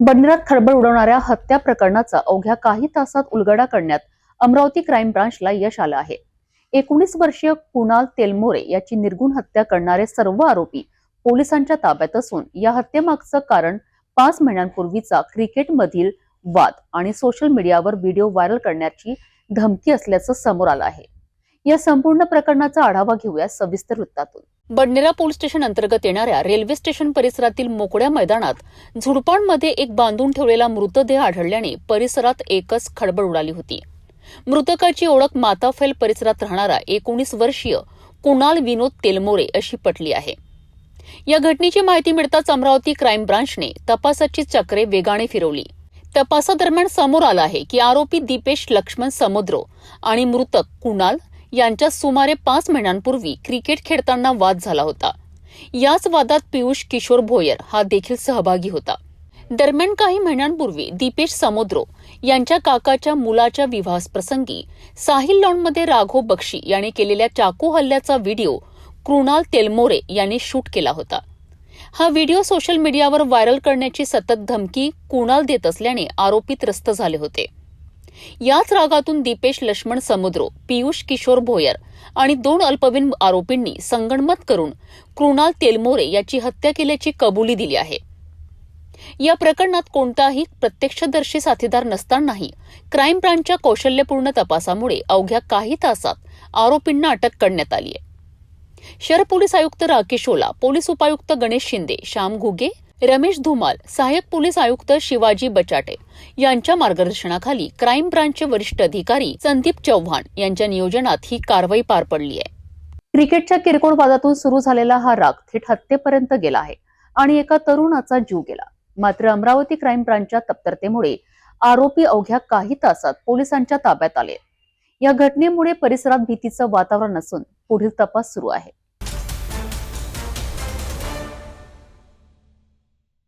बंदरात खळबळ उडवणाऱ्या हत्या प्रकरणाचा अवघ्या काही तासात उलगडा करण्यात अमरावती क्राईम ब्रांचला यश आलं आहे. एकोणीस वर्षीय कुणाल तेलमोरे याची निर्गुण हत्या करणारे सर्व आरोपी पोलिसांच्या ताब्यात असून या हत्येमागचं कारण पाच महिन्यांपूर्वीचा क्रिकेटमधील वाद आणि सोशल मीडियावर व्हिडिओ व्हायरल करण्याची धमकी असल्याचं समोर आलं आहे. या संपूर्ण प्रकरणाचा आढावा घेऊया सविस्तर वृत्तातून. बडनेरा पोलीस स्टेशन अंतर्गत येणाऱ्या रेल्वे स्टेशन परिसरातील मोकळ्या मैदानात झुडपांमध्ये एक बांधून ठेवलेला मृतदेह आढळल्याने परिसरात एकच खळबळ उडाली होती. मृतकाची ओळख माताफेल परिसरात राहणारा एकोणीस वर्षीय कुणाल विनोद तेलमोरे अशी पटली आहे. या घटनेची माहिती मिळताच अमरावती क्राईम ब्रांचने तपासाची चक्रे वेगाने फिरवली. तपासादरम्यान समोर आलं आहे की आरोपी दीपेश लक्ष्मण समुद्र आणि मृतक कुणाल यांच्यात सुमारे पाच महिन्यांपूर्वी क्रिकेट खेळताना वाद झाला होता. याच वादात पियुष किशोर भोयर हा देखील सहभागी होता. दरम्यान काही महिन्यांपूर्वी दीपेश समुद्रो यांच्या काकाच्या मुलाच्या विवाहाप्रसंगी साहिल लॉनमध्ये राघव बक्षी याने केलेल्या चाकू हल्ल्याचा व्हिडिओ कृणाल तेलमोरे यांनी शूट केला होता. हा व्हिडिओ सोशल मीडियावर व्हायरल करण्याची सतत धमकी कुणाल देत असल्याने आरोपी त्रस्त झाले होते. याच रागातून दीपेश लक्ष्मण समुद्रो पियुष किशोर भोयर आणि दोन अल्पवयीन आरोपींनी संगणमत करून कृणाल तेलमोरे याची हत्या केल्याची कबुली दिली आहे. या प्रकरणात कोणताही प्रत्यक्षदर्शी साथीदार नसतानाही क्राईम ब्रांचच्या कौशल्यपूर्ण तपासामुळे अवघ्या काही तासात आरोपींना अटक करण्यात आली आहे. शहर पोलीस आयुक्त राकेश ओला पोलीस उपायुक्त गणेश शिंदे श्याम घुगे रमेश धुमाल सहाय्यक पोलीस आयुक्त शिवाजी बचाटे यांच्या मार्गदर्शनाखाली क्राईम ब्रांचचे वरिष्ठ अधिकारी संदीप चव्हाण यांच्या नियोजनात ही कारवाई पार पडली आहे. क्रिकेटच्या किरकोळ वादातून सुरू झालेला हा राग थेट हत्येपर्यंत गेला आहे आणि एका तरुणाचा जीव गेला. मात्र अमरावती क्राईम ब्रांचच्या तप्तरतेमुळे आरोपी अवघ्या काही तासात पोलिसांच्या ताब्यात आले. या घटनेमुळे परिसरात भीतीचं वातावरण असून पुढील तपास सुरू आहे.